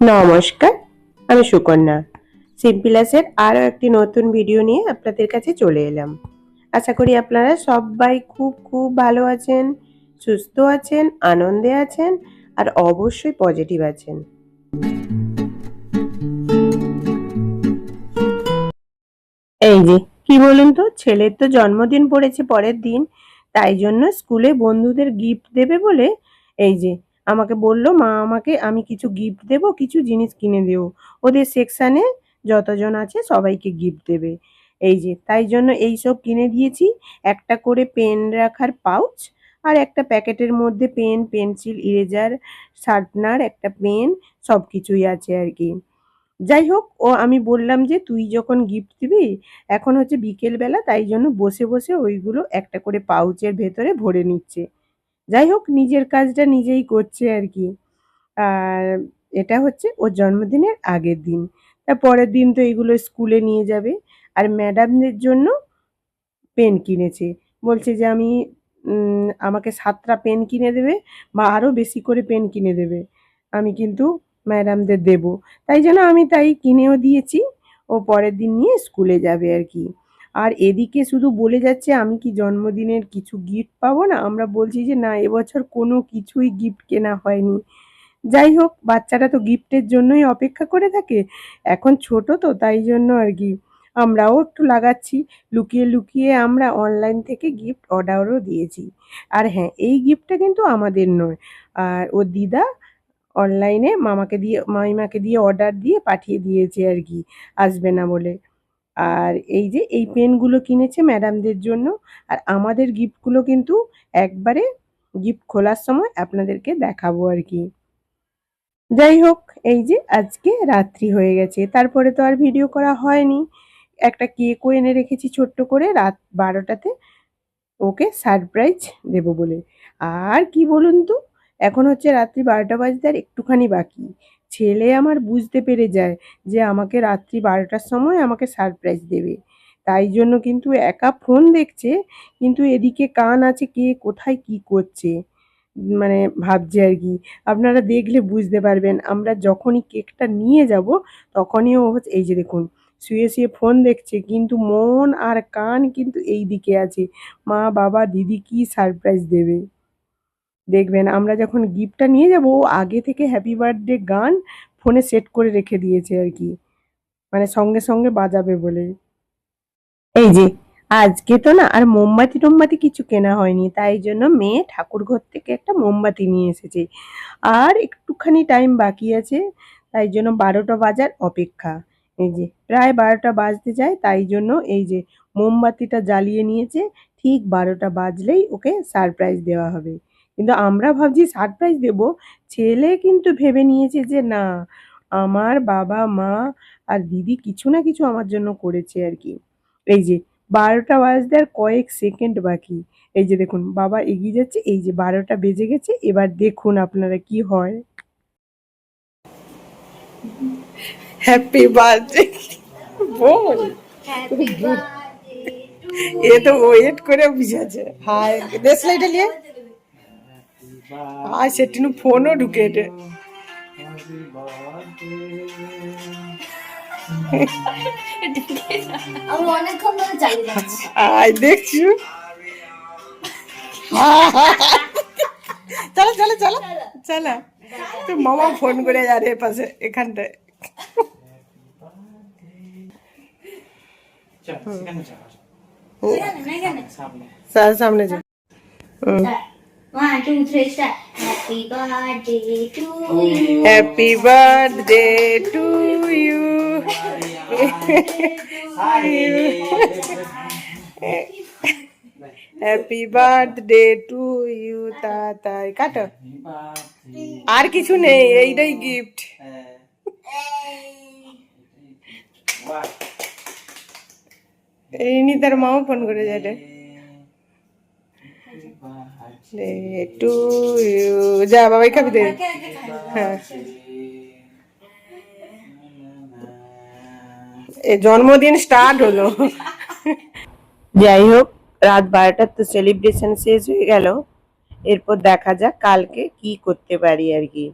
নমস্কার, আমি সুকন্যা। সিম্পিলাসের আরও একটি নতুন ভিডিও নিয়ে আপনাদের কাছে চলে এলাম। আশা করি আপনারা সবাই খুব খুব ভালো আছেন, সুস্থ আছেন, আনন্দে আছেন, আর অবশ্যই পজিটিভ আছেন। এই যে, কি বলুন তো? ছেলের তো জন্মদিন পড়েছে পরের দিন। তাই জন্য স্কুলে বন্ধুদের গিফট দেবে বলে এই যে আমাকে বলল, মা, আমাকে আমি কিছু গিফট দেব, কিছু জিনিস কিনে দেবো ওদের সেকশানে যতজন আছে সবাইকে গিফট দেবে। এই যে তাই জন্য এই সব কিনে দিয়েছি। একটা করে পেন রাখার পাউচ আর একটা প্যাকেটের মধ্যে পেন পেন্সিল ইরেজার শার্পনার একটা পেন সব কিছুই আছে আর কি। যাই হোক, ও আমি বললাম যে, তুই যখন গিফট দিবি, এখন হচ্ছে বিকেলবেলা তাই জন্য বসে বসে ওইগুলো একটা করে পাউচের ভেতরে ভরে নিচ্ছে। যাই হোক, নিজের কাজটা নিজেই করছে আর কি। আর এটা হচ্ছে ওর জন্মদিনের আগের দিন। তার পরের দিন তো এগুলো স্কুলে নিয়ে যাবে। আর ম্যাডামদের জন্য পেন কিনেছে। বলছে যে, আমি আমাকে সাতটা পেন কিনে দেবে, বা আরও বেশি করে পেন কিনে দেবে। আমি কিন্তু ম্যাডামদের দেব। তাই জন্য আমি তাই কিনেও দিয়েছি। ও পরের দিন নিয়ে স্কুলে যাবে আর কি। আর এদিকে শুধু বলে যাচ্ছে, আমি কি জন্মদিনের কিছু গিফট পাবো না? আমরা বলছি যে, না, এবছর কোনো কিছুই গিফট কেনা হয়নি। যাই হোক, বাচ্চারা তো গিফটের জন্যই অপেক্ষা করে থাকে। এখন ছোট তো, তাই জন্য আর কি। আমরাও একটু লাগাচ্ছি। লুকিয়ে লুকিয়ে আমরা অনলাইন থেকে গিফট অর্ডারও দিয়েছি। আর হ্যাঁ এই গিফটটা কিন্তু আমাদের নয়। আর ও দিদা অনলাইনে মামাকে দিয়ে, মামিমাকে দিয়ে অর্ডার দিয়ে পাঠিয়ে দিয়েছে আর কি, আসবে না বলে। আর এই যে, এই পেনগুলো কিনেছে ম্যাডামদের জন্য, আর আমাদের গিফটগুলো কিন্তু একবারে গিফট খোলার সময় আপনাদেরকে দেখাবো আর কি। যাই হোক, এই যে, আজকে রাত্রি হয়ে গেছে। তারপরে তো আর ভিডিও করা হয়নি। একটা কেকও এনে রেখেছি ছোট্ট করে, রাত বারোটাতে ওকে সারপ্রাইজ দেব বলে। আর কি বলুন তো? এখন হচ্ছে রাত্রি বারোটা বাজতে আর একটুখানি বাকি। ছেলে আমার বুঝতে পেরে যায় যে আমাকে রাত্রি বারোটার সময় আমাকে সারপ্রাইজ দেবে। তাই জন্য কিন্তু একা ফোন দেখছে, কিন্তু এদিকে কান আছে কে কোথায় কি করছে। মানে ভাবছে আর কি। আপনারা দেখলে বুঝতে পারবেন, আমরা যখনই কেকটা নিয়ে যাব, তখনই ও হচ্ছে, এই যে দেখুন, শুয়ে শুয়ে ফোন দেখছে, কিন্তু মন আর কান কিন্তু এই দিকে আছে। মা, বাবা, দিদি কি সারপ্রাইজ দেবে? দেখবেন, আমরা যখন গিফটটা নিয়ে যাব, আগে থেকে হ্যাপি বার্থডে গান ফোনে সেট করে রেখে দিয়েছে আর কি। মানে সঙ্গে সঙ্গে বাজাবে বলে। এই যে, আজকে তো না আর মোমবাতি টোমবাতি কিছু কেনা হয়নি, তাই জন্য মেয়ে ঠাকুর ঘর থেকে একটা মোমবাতি নিয়ে এসেছে। আর একটুখানি টাইম বাকি আছে, তাই জন্য বারোটা বাজার অপেক্ষা। এই যে, প্রায় বারোটা বাজতে যায়, তাই জন্য এই যে, মোমবাতিটা জ্বালিয়ে নিয়েছে, ঠিক বারোটা বাজলেই ওকে সারপ্রাইজ দেওয়া হবে। কিন্তু আমরা ভাবছি সারপ্রাইজ দেব। ছেলে কিন্তু ভেবে নিয়েছে যে না আমার বাবা মা আর দিদি কিছু না কিছু আমার জন্য করেছে আর কি। এই যে বারোটা বাজতে আর কয়েক সেকেন্ড বাকি। এই যে দেখুন বাবা এগিয়ে যাচ্ছে এই যে বারোটা বেজে গেছে এবার দেখুন আপনারা কি হয়। হ্যাপি বার্থডে বল এ তো ওয়েট করে বুঝাছে হাই দেশ লাইটা নিয়ে? আর সেটিনু ফোনও ঢুকে এটা আমি অনেকক্ষণ ধরে চালিয়ে যাচ্ছি আয় দেখছু চলো চলো চলো চলো তো মামা ফোন করে যারে পাশে এখানটায় এখানে, এখানে। সামনে যা হুম। One, two, three, start. Happy birthday to you. Happy birthday to you happy birthday to you Tatai কাটো আর কিছু নেই এইটাই গিফট এই নি তার মাও ফোন করে যাবে টু ইউ। যা বাবাই খাবি দে। হ্যাঁ। জন্মদিন স্টার্ট হলো। যাই হোক রাত বারোটার তো সেলিব্রেশন শেষ হয়ে গেল। এরপর দেখা যাক কালকে কি করতে পারি আর কি।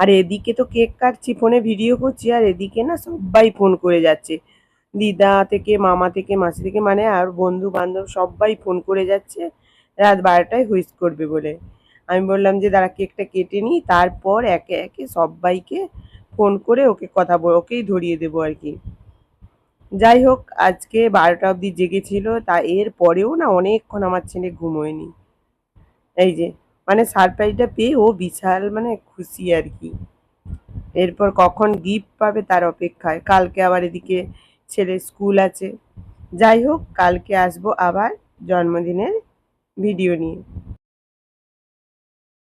আর এদিকে তো কেক কাটছি ফোনে ভিডিও করছি আর এদিকে না সবাই ফোন করে যাচ্ছে। দিদা থেকে মামা থেকে মাসি থেকে মানে আর বন্ধু বান্ধব সবাই ফোন করে যাচ্ছে। রাত বারোটায় হুইস করবে বলে। আমি বললাম যে, দাঁড়া, কেকটা কেটে নিই, তারপর একে একে সবাইকে ফোন করে ওকে কথা বল, ওকেই ধরিয়ে দেবো আর কি। যাই হোক, আজকে বারোটা অবধি জেগেছিল, তা এর পরেও না অনেকক্ষণ আমার ছেলে ঘুমোয়নি। এই যে মানে সারপ্রাইজটা পেয়ে ও বিশাল মানে খুশি আর কি। এরপর কখন গিফট পাবে তার অপেক্ষায়। কালকে আবার এদিকে ছেলের স্কুল আছে। যাই হোক, কালকে আসব আবার জন্মদিনের ভিডিও নিয়ে।